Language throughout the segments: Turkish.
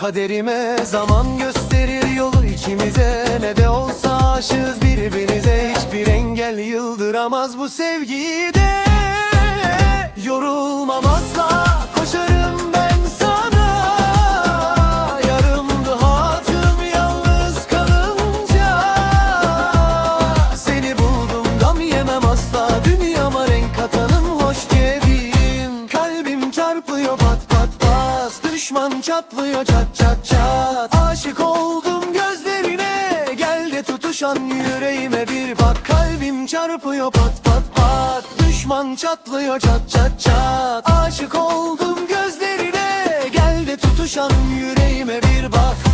kaderime Zaman gösterir yolu ikimize Ne de olsa aşığız birbirimize. Hiçbir engel yıldıramaz bu sevgiyi de Yorulmam asla koşarım ben sana. Yarımdı hatım yalnız kalınca. Seni buldum gam yemem asla Düşman çatlıyor çat çat çat. Aşık oldum gözlerine Gel de tutuşan yüreğime bir bak. Kalbim çarpıyor pat pat pat. Düşman çatlıyor çat çat çat. Aşık oldum gözlerine Gel de tutuşan yüreğime bir bak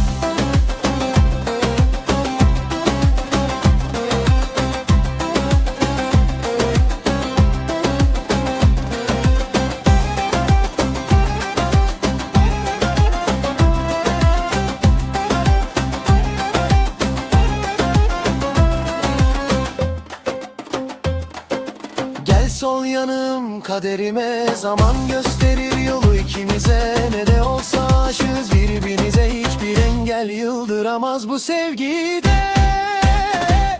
Gel sol yanım kaderime Zaman gösterir yolu ikimize. Ne de olsa aşığız birbirimize Hiçbir engel yıldıramaz bu sevgide.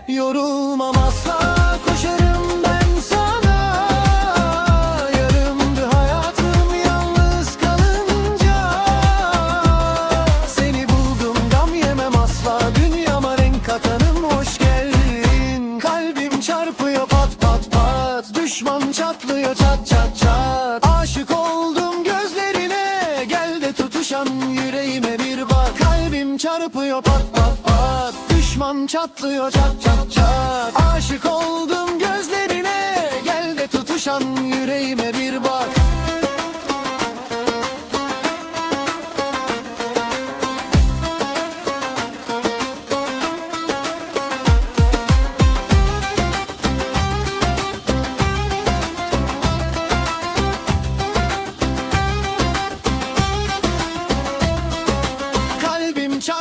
Yorulmam asla Kalbim çarpıyor pat pat pat. Düşman çatlıyor çat çat çat. Aşık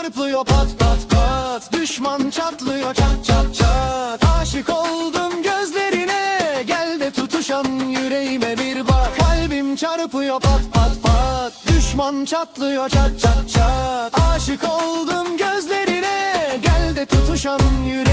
çarpıyor pat pat pat. Düşman çatlıyor çat çat çat. Aşık oldum gözlerine. Gel de tutuşan yüreğime bir bak. Kalbim çarpıyor pat pat pat. Düşman çatlıyor çat çat çat. Aşık oldum gözlerine. Gel de tutuşan yüreğime